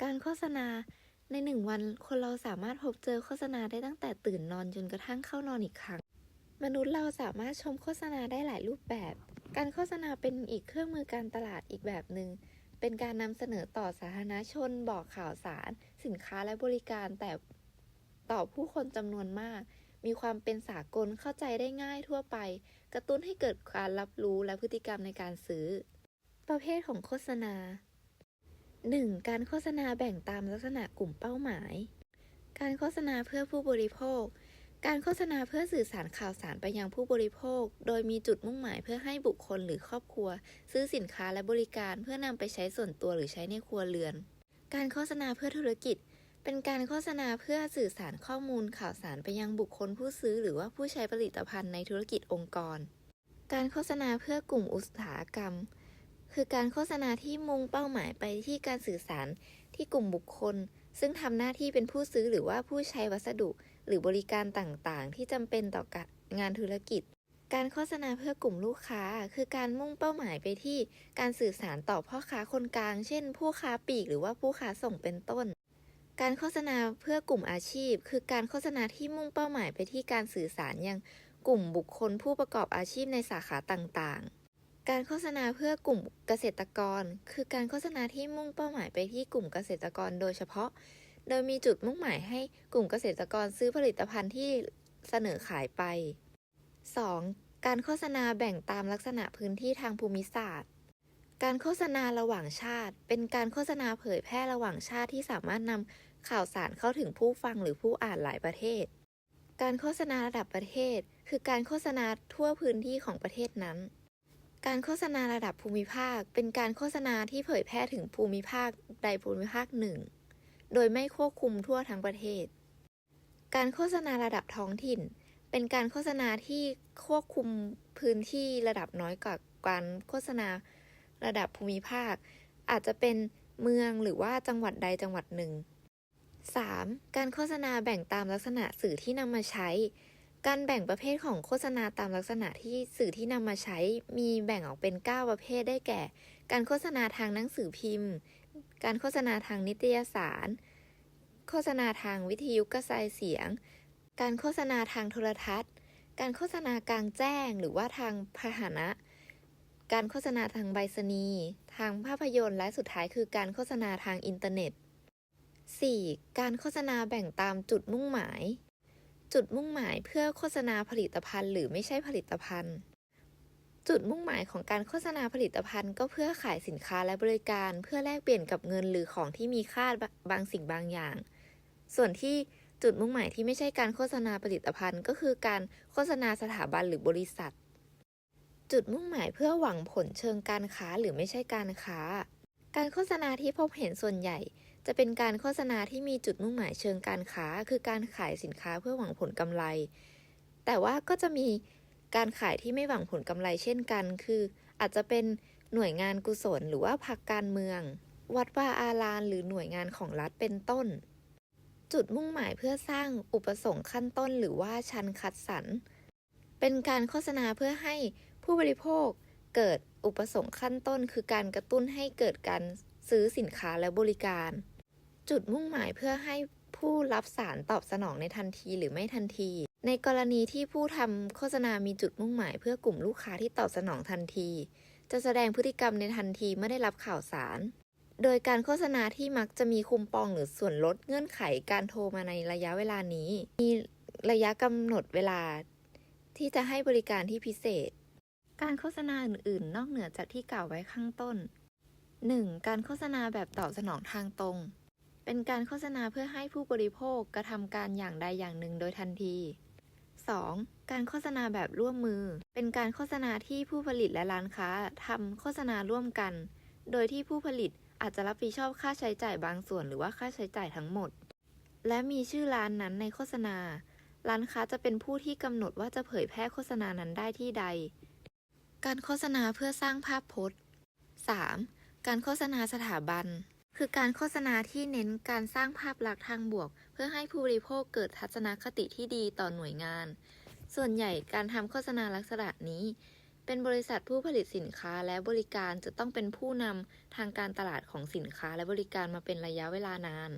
การโฆษณาในหนึ่งวันคนเราสามารถพบเจอโฆษณาได้ตั้งแต่ตื่นนอนจนกระทั่งเข้านอนอีกครั้ง มนุษย์เราสามารถชมโฆษณาได้หลายรูปแบบ การโฆษณาเป็นอีกเครื่องมือการตลาดอีกแบบหนึ่งเป็นการนำเสนอต่อสาธารณชนบอกข่าวสาร สินค้าและบริการแต่ต่อผู้คนจำนวนมาก มีความเป็นสากลเข้าใจได้ง่ายทั่วไป กระตุ้นให้เกิดการรับรู้และพฤติกรรมในการซื้อ ประเภทของโฆษณา 1. การโฆษณาแบ่งตามลักษณะกลุ่มเป้าหมาย การโฆษณาเพื่อผู้บริโภค การโฆษณาเพื่อสื่อสารข่าวสารไปยังผู้บริโภค โดยมีจุดมุ่งหมายเพื่อให้บุคคลหรือครอบครัว ซื้อสินค้าและบริการเพื่อนำไปใช้ส่วนตัวหรือใช้ในครัวเรือน การโฆษณาเพื่อธุรกิจ เป็นการโฆษณาเพื่อสื่อสารข้อมูลข่าวสารไปยังบุคคลผู้ซื้อ หรือว่าผู้ใช้ผลิตภัณฑ์ในธุรกิจองค์กร การโฆษณาเพื่อกลุ่มอุตสาหกรรม คือการโฆษณาที่มุ่งเป้าหมายไปที่การสื่อสารที่กลุ่มบุคคล ซึ่งทำหน้าที่เป็นผู้ซื้อหรือว่าผู้ใช้วัสดุ หรือบริการต่างๆ ที่จำเป็นต่องานธุรกิจ การโฆษณาเพื่อกลุ่มลูกค้า คือการมุ่งเป้าหมายไปที่การสื่อสารต่อพ่อค้าคนกลาง เช่น ผู้ค้าปลีกหรือว่าผู้ค้าส่งเป็นต้นการโฆษณาเพื่อกลุ่มอาชีพ คือการโฆษณาที่มุ่งเป้าหมายไปที่การสื่อสารยังกลุ่มบุคคลผู้ประกอบอาชีพในสาขาต่างๆ การโฆษณาเพื่อกลุ่มเกษตรกร คือการโฆษณาที่มุ่งเป้าหมายไปที่กลุ่มเกษตรกรโดยเฉพาะ โดยมีจุดมุ่งหมายให้กลุ่มเกษตรกรซื้อผลิตภัณฑ์ที่เสนอขายไป 2. การโฆษณาแบ่งตามลักษณะพื้นที่ทางภูมิศาสตร์ การโฆษณาระหว่างชาติ เป็นการโฆษณาเผยแพร่ระหว่างชาติที่สามารถนำข่าวสารเข้าถึงผู้ฟังหรือผู้อ่านหลายประเทศ การโฆษณาระดับประเทศ คือการโฆษณาทั่วพื้นที่ของประเทศนั้น การโฆษณาระดับภูมิภาค เป็นการโฆษณาที่เผยแพร่ถึงภูมิภาคใดภูมิภาคหนึ่ง โดยไม่ควบคุมทั่วทั้งประเทศ การโฆษณาระดับท้องถิ่น เป็นการโฆษณาที่ควบคุมพื้นที่ระดับน้อยกว่าการโฆษณาระดับภูมิภาค อาจจะเป็นเมืองหรือว่าจังหวัดใดจังหวัดหนึ่ง 3. การโฆษณาแบ่งตามลักษณะสื่อที่นำมาใช้ การแบ่งประเภทของโฆษณาตามลักษณะที่สื่อที่นำมาใช้มีแบ่งออกเป็น 9 ประเภทได้แก่ การโฆษณาทางหนังสือพิมพ์ การโฆษณาทางนิตยสาร โฆษณาทางวิทยุกระจายเสียง การโฆษณาทางโทรทัศน์ การโฆษณากลางแจ้งหรือว่าทางพาหนะ การโฆษณาทางใบสนีทางภาพยนตร์ และสุดท้ายคือการโฆษณาทางอินเทอร์เน็ต 4. การโฆษณาแบ่งตามจุดมุ่งหมาย จุดมุ่งหมายเพื่อโฆษณาผลิตภัณฑ์ หรือไม่ใช่ผลิตภัณฑ์ จุดมุ่งหมายของการโฆษณาผลิตภัณฑ์ ก็เพื่อขายสินค้าและบริการ เพื่อแลกเปลี่ยนกับเงินหรือของที่มีค่าบางสิ่งบางอย่าง ส่วนที่จุดมุ่งหมายที่ไม่ใช่การโฆษณาผลิตภัณฑ์ ก็คือการโฆษณาสถาบันหรือบริษัท จุดมุ่งหมายเพื่อหวังผลเชิงการค้าหรือไม่ใช่การค้า การโฆษณาที่พบเห็นส่วนใหญ่ จะเป็นการโฆษณาที่มีจุดมุ่งหมายเชิงการค้า คือการขายสินค้าเพื่อหวังผลกำไร แต่ว่าก็จะมีการขายที่ไม่หวังผลกำไรเช่นกัน คืออาจจะเป็นหน่วยงานกุศลหรือว่าพรรคการเมือง วัดวาอารามหรือหน่วยงานของรัฐเป็นต้น จุดมุ่งหมายเพื่อสร้างอุปสงค์ขั้นต้น หรือว่าชั้นคัดสรร เป็นการโฆษณาเพื่อให้ผู้บริโภคเกิดอุปสงค์ขั้นต้น คือการกระตุ้นให้เกิดการซื้อสินค้าและบริการ จุดมุ่งหมายเพื่อให้ผู้รับสารตอบสนองในทันทีหรือไม่ทันที ในกรณีที่ผู้ทำโฆษณามีจุดมุ่งหมายเพื่อกลุ่มลูกค้าที่ตอบสนองทันที จะแสดงพฤติกรรมในทันทีเมื่อได้รับข่าวสาร โดยการโฆษณาที่มักจะมีคูปองหรือส่วนลดเงื่อนไขการโทรมาในระยะเวลานี้ มีระยะกำหนดเวลา ที่จะให้บริการที่พิเศษ การโฆษณาอื่น ๆ นอกเหนือจากที่กล่าวไว้ข้างต้น 1. การโฆษณาแบบตอบสนองทางตรง เป็นการโฆษณาเพื่อให้ผู้บริโภคกระทำการอย่างใดอย่างหนึ่งโดยทันที 2. การโฆษณาแบบร่วมมือ เป็นการโฆษณาที่ผู้ผลิตและร้านค้าทำโฆษณาร่วมกัน โดยที่ผู้ผลิตอาจจะรับผิดชอบค่าใช้จ่ายบางส่วนหรือว่าค่าใช้จ่ายทั้งหมด และมีชื่อร้านนั้นในโฆษณา ร้านค้าจะเป็นผู้ที่กำหนดว่าจะเผยแพร่โฆษณานั้นได้ที่ใด การโฆษณาเพื่อสร้างภาพพจน์ 3. การโฆษณาสถาบัน คือการโฆษณาที่เน้นการสร้างภาพลักษณ์ทางบวก เพื่อให้ผู้บริโภคเกิดทัศนคติที่ดีต่อหน่วยงาน ส่วนใหญ่การทำโฆษณาลักษณะนี้ เป็นบริษัทผู้ผลิตสินค้าและบริการจะต้องเป็นผู้นำทางการตลาดของสินค้าและบริการมาเป็นระยะเวลานาน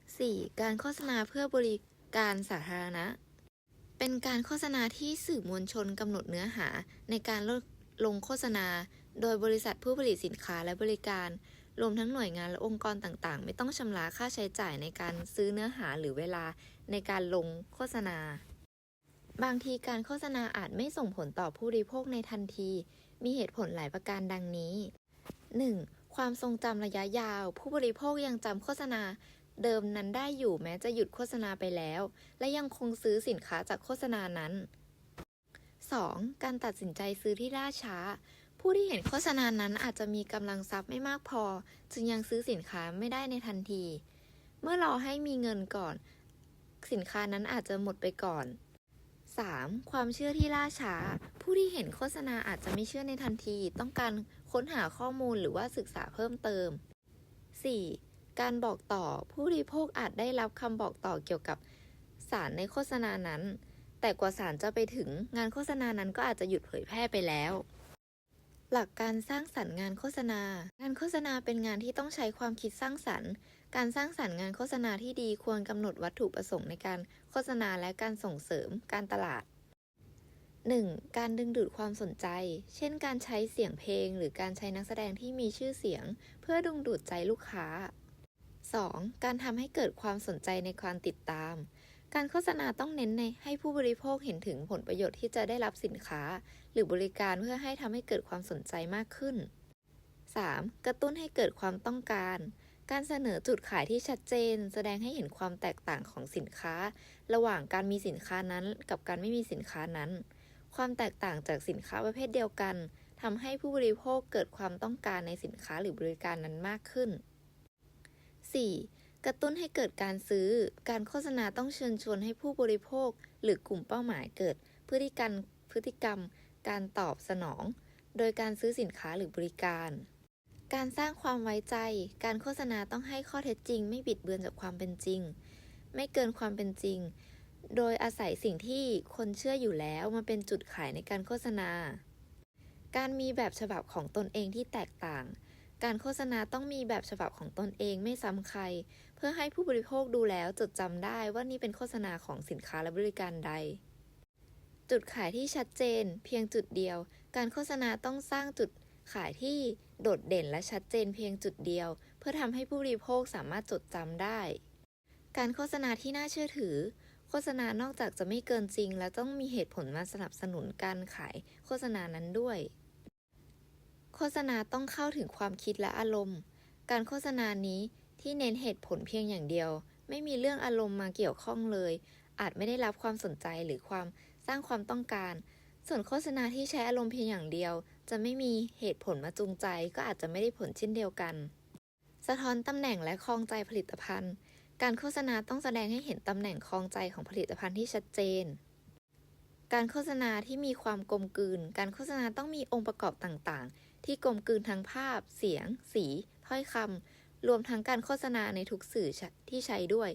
4. การโฆษณาเพื่อบริการสาธารณะ เป็นการโฆษณาที่สื่อมวลชนกำหนดเนื้อหาในการลงโฆษณา โดยบริษัทผู้ผลิตสินค้าและบริการ รวมทั้งหน่วยงานและองค์กรต่างๆ ไม่ต้องชำระค่าใช้จ่ายในการซื้อเนื้อหาหรือเวลาในการลงโฆษณา บางทีการโฆษณาอาจไม่ส่งผลต่อผู้บริโภคในทันที มีเหตุผลหลายประการดังนี้ 1. ความทรงจำระยะยาว ผู้บริโภคยังจำโฆษณาเดิมนั้นได้อยู่แม้จะหยุดโฆษณาไปแล้ว และยังคงซื้อสินค้าจากโฆษณานั้น 2. การตัดสินใจซื้อที่ล่าช้า ผู้ที่เห็นโฆษณานั้นอาจจะมีกำลังทรัพย์ไม่มากพอ จึงยังซื้อสินค้าไม่ได้ในทันที เมื่อรอให้มีเงินก่อน สินค้านั้นอาจจะหมดไปก่อน 3. ความเชื่อที่ล่าช้า ผู้ที่เห็นโฆษณาอาจจะไม่เชื่อในทันที ต้องการค้นหาข้อมูลหรือว่าศึกษาเพิ่มเติม 4. การบอกต่อ ผู้บริโภคอาจได้รับคำบอกต่อเกี่ยวกับสารในโฆษณานั้น แต่กว่าสารจะไปถึงงานโฆษณานั้นก็อาจจะหยุดเผยแพร่ไปแล้ว หลักการสร้างสรรค์งานโฆษณา งานโฆษณาเป็นงานที่ต้องใช้ความคิดสร้างสรรค์ การสร้างสรรค์งานโฆษณาที่ดีควรกำหนดวัตถุประสงค์ในการโฆษณาและการส่งเสริมการตลาด 1. การดึงดูดความสนใจ เช่น การใช้เสียงเพลง หรือการใช้นักแสดงที่มีชื่อเสียง เพื่อดึงดูดใจลูกค้า 2. การทำให้เกิดความสนใจในการติดตาม การโฆษณาต้องเน้นในให้ผู้บริโภคเห็นถึงผลประโยชน์ที่จะได้รับสินค้า หรือบริการเพื่อให้ทำให้เกิดความสนใจมากขึ้น 3. กระตุ้นให้เกิดความต้องการ การเสนอจุดขายที่ชัดเจน แสดงให้เห็นความแตกต่างของสินค้า ระหว่างการมีสินค้านั้นกับการไม่มีสินค้านั้น ความแตกต่างจากสินค้าประเภทเดียวกันทำให้ผู้บริโภคเกิดความต้องการในสินค้าหรือบริการนั้นมากขึ้น 4. กระตุ้นให้เกิดการซื้อ การโฆษณาต้องเชิญชวนให้ผู้บริโภค หรือกลุ่มเป้าหมายเกิด พฤติกรรมพฤติกรรม การตอบสนอง โดยการซื้อสินค้าหรือบริการ การสร้างความไว้ใจ การโฆษณาต้องให้ข้อเท็จจริง ไม่บิดเบือนจากความเป็นจริง ไม่เกินความเป็นจริง โดยอาศัยสิ่งที่คนเชื่ออยู่แล้วมาเป็นจุดขายในการโฆษณา การมีแบบฉบับของตนเองที่แตกต่าง การโฆษณาต้องมีแบบฉบับของตนเองไม่ซ้ำใคร เพื่อให้ผู้บริโภคดูแล้วจดจำได้ว่านี่เป็นโฆษณาของสินค้าและบริการใด จุดขายที่ชัดเจน เพียงจุดเดียว การโฆษณาต้องสร้างจุดขายที่โดดเด่นและชัดเจนเพียงจุดเดียว เพื่อทำให้ผู้บริโภคสามารถจดจำได้ การโฆษณาที่น่าเชื่อถือ โฆษณานอกจากจะไม่เกินจริง และต้องมีเหตุผลมาสนับสนุนการขายโฆษณานั้นด้วย โฆษณาต้องเข้าถึงความคิดและอารมณ์ การโฆษณานี้ที่เน้นเหตุผลเพียงอย่างเดียว ไม่มีเรื่องอารมณ์มาเกี่ยวข้องเลย อาจไม่ได้รับความสนใจหรือความสร้างความต้องการ ส่วนโฆษณาที่ใช้อารมณ์เพียงอย่างเดียว จะไม่มีเหตุผลมาจูงใจ ก็อาจจะไม่ได้ผลเช่นเดียวกัน สะท้อนตำแหน่งและคลองใจผลิตภัณฑ์ การโฆษณาต้องแสดงให้เห็นตำแหน่งคลองใจของผลิตภัณฑ์ที่ชัดเจนการโฆษณาที่มีความกลมกลืน การโฆษณาต้องมีองค์ประกอบต่างๆ ที่กลมกลืนทั้งภาพ เสียง สี ถ้อยคำ รวมทั้งการโฆษณาในทุกสื่อที่ใช้ด้วย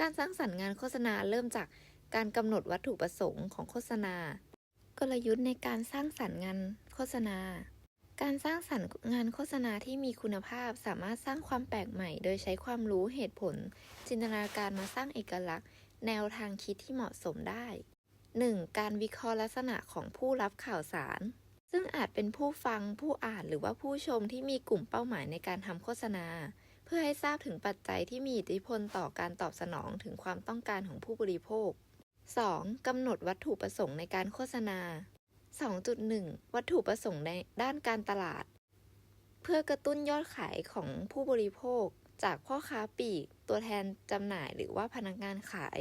การสร้างสรรค์งานโฆษณาเริ่มจากการกำหนดวัตถุประสงค์ของโฆษณา กลยุทธ์ในการสร้างสรรค์งานโฆษณา การสร้างสรรค์งานโฆษณาที่มีคุณภาพสามารถสร้างความแปลกใหม่ โดยใช้ความรู้เหตุผล จินตนาการมาสร้างเอกลักษณ์ แนวทางคิดที่เหมาะสมได้ 1. การวิเคราะห์ลักษณะของผู้รับข่าวสาร ซึ่งอาจเป็นผู้ฟังผู้อ่านหรือว่าผู้ชมที่มีกลุ่มเป้าหมายในการทำโฆษณา เพื่อให้ทราบถึงปัจจัยที่มีอิทธิพลต่อการตอบสนองถึงความต้องการของผู้บริโภค 2. กำหนดวัตถุประสงค์ในการโฆษณา 2.1 วัตถุประสงค์ในด้านการตลาด เพื่อกระตุ้นยอดขายของผู้บริโภค จากพ่อค้าปลีก ตัวแทนจำหน่ายหรือว่าพนักงานขาย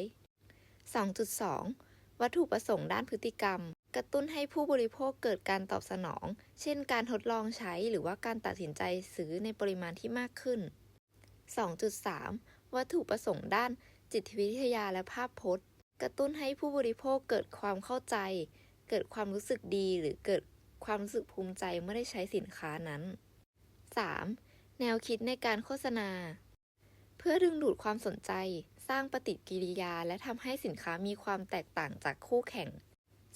2.2 วัตถุประสงค์ด้านพฤติกรรม กระตุ้นให้ผู้บริโภคเกิดการตอบสนอง เช่น การทดลองใช้หรือว่าการตัดสินใจซื้อในปริมาณที่มากขึ้น 2.3 วัตถุประสงค์ด้านจิตวิทยาและภาพพจน์ กระตุ้นให้ผู้บริโภคเกิดความเข้าใจ เกิดความรู้สึกดีหรือเกิดความรู้สึกภูมิใจเมื่อได้ใช้สินค้านั้น 3. แนวคิดในการโฆษณา เพื่อดึงดูดความสนใจ สร้างปฏิกิริยา และทำให้สินค้ามีความแตกต่างจากคู่แข่ง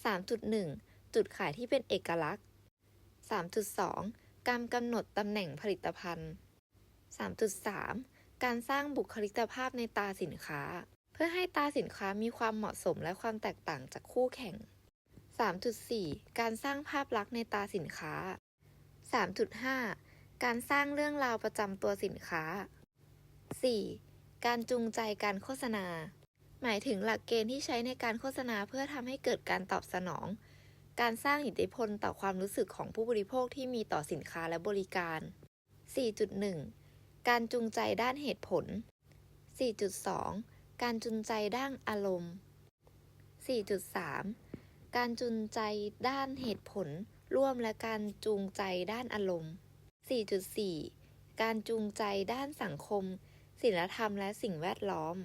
3.1 จุดขายที่เป็นเอกลักษณ์ 3.2 การกำหนดตำแหน่งผลิตภัณฑ์ 3.3 การสร้างบุคลิกภาพในตาสินค้า เพื่อให้ตาสินค้ามีความเหมาะสมและความแตกต่างจากคู่แข่ง 3.4 การสร้างภาพลักษณ์ในตาสินค้า 3.5 การสร้างเรื่องราวประจำตัวสินค้า 4. การจูงใจการโฆษณา หมายถึงหลักเกณฑ์ที่ใช้ในการโฆษณาเพื่อทำให้เกิดการตอบสนอง การสร้างอิทธิพลต่อความรู้สึกของผู้บริโภคที่มีต่อสินค้าและบริการ 4.1 การจูงใจด้านเหตุผล 4.2 การจูงใจด้านอารมณ์ 4.3 การจูงใจด้านเหตุผล ร่วมและการจูงใจด้านอารมณ์ 4.4 การจูงใจด้านสังคมศีลธรรมและสิ่งแวดล้อม